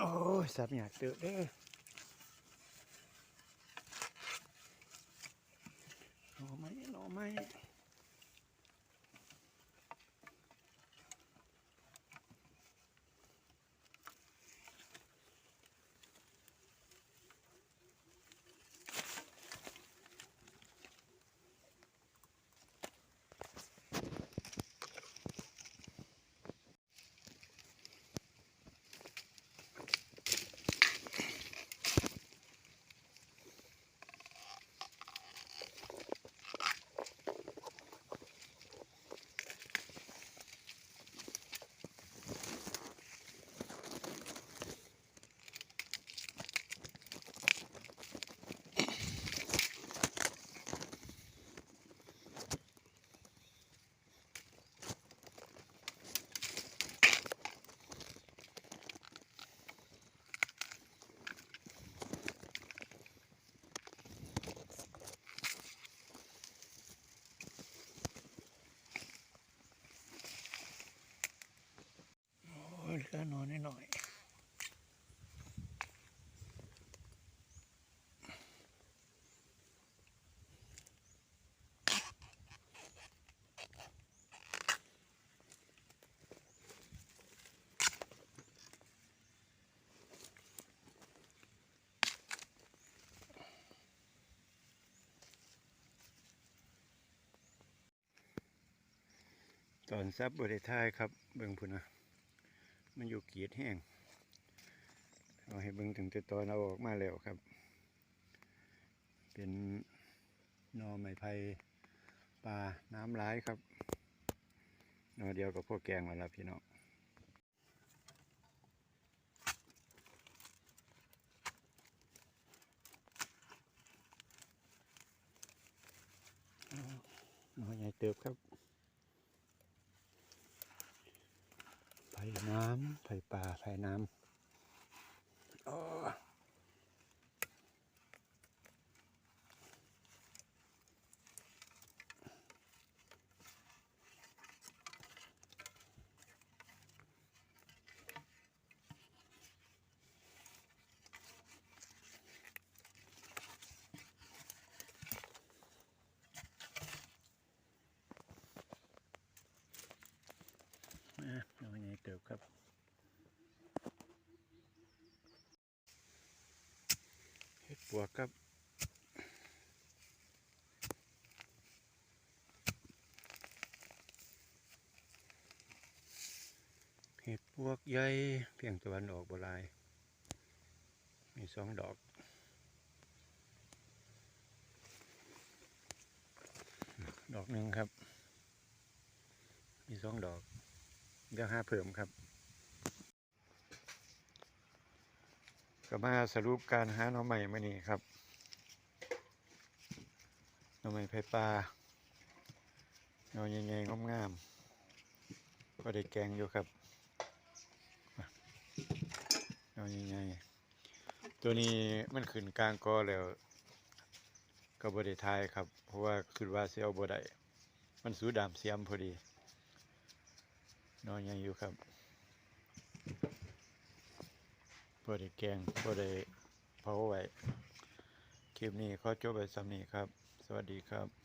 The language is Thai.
โอ้ยสับหยาดเตอะเด้อหน่อไม้หน่อไม้ ตอนซับบริท้ายครับ เบิ่งพุ่นนะมันอยู่เกียดแห้งเอาให้เบิ่งถึงแต่ตอนเอาออกมาแล้วครับ เป็นนอไม้ไผ่ปลาน้ำร้ายครับนอเดียวกับพวกแกงมาแล้วพี่น้องนอใหญ่เติบครับ ไผ่ น้ำไผ่ป่าไผ่น้ำอ้ออะหนอใหญ่เติบครับ เห็ด ปวกครับเห็ดปวกใหญ่เพียงตะวันออกบลาย มีสองดอกดอกหนึ่งครับ มีสองดอก เดี๋ยวห้าเพิ่มครับ ก็มาสรุปการหาหน่อใหม่มานี่ครับหน่อใหม่ไผ่ปลาหน่อใหญ่ๆงามๆก็ได้แกงอยู่ครับหน่อใหญ่ๆตัวนี้มันขึ้นกลางกอแล้ว ก็บ่ได้ทายครับ เพราะว่าคือว่าเสียวบ่ได้มันสูดามเสียมพอดีนอใหญ่อยู่ครับ บ่ได้แกงบ่ได้เผาไว้คลิปนี้ขอจบไปสำนี้ครับ สวัสดีครับ